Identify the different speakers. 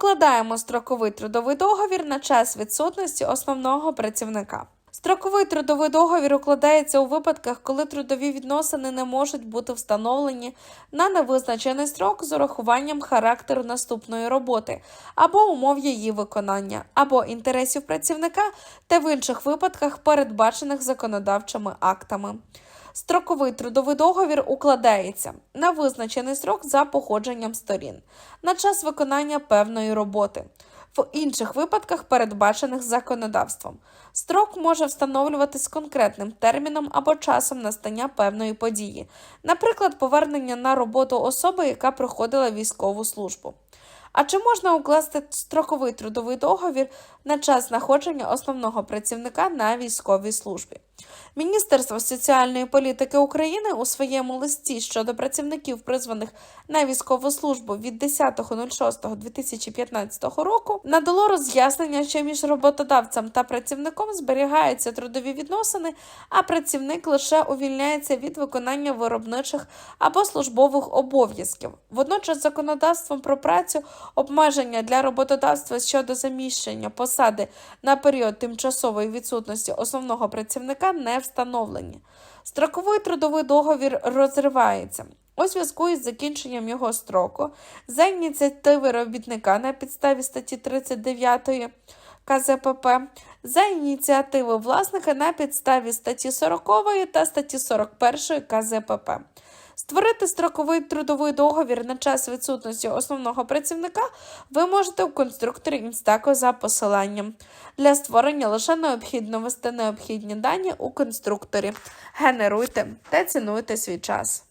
Speaker 1: Укладаємо строковий трудовий договір на час відсутності основного працівника. Строковий трудовий договір укладається у випадках, коли трудові відносини не можуть бути встановлені на невизначений строк з урахуванням характеру наступної роботи або умов її виконання, або інтересів працівника та в інших випадках, передбачених законодавчими актами. Строковий трудовий договір укладається на визначений строк за походженням сторін на час виконання певної роботи. В інших випадках, передбачених законодавством, строк може встановлюватись конкретним терміном або часом настання певної події, наприклад, повернення на роботу особи, яка проходила військову службу. А чи можна укласти строковий трудовий договір на час знаходження основного працівника на військовій службі? Міністерство соціальної політики України у своєму листі щодо працівників, призваних на військову службу від 10.06.2015 року, надало роз'яснення, що між роботодавцем та працівником зберігаються трудові відносини, а працівник лише увільняється від виконання виробничих або службових обов'язків. Водночас, законодавством про працю обмеження для роботодавства щодо заміщення посади на період тимчасової відсутності основного працівника не встановлені. Строковий трудовий договір розривається. У зв'язку із закінченням його строку за ініціативи робітника на підставі статті 39 КЗПП, за ініціативи власника на підставі статті 40 та статті 41 КЗПП. Створити строковий трудовий договір на час відсутності основного працівника ви можете в конструкторі Інстако за посиланням. Для створення лише необхідно ввести необхідні дані у конструкторі. Генеруйте та цінуйте свій час.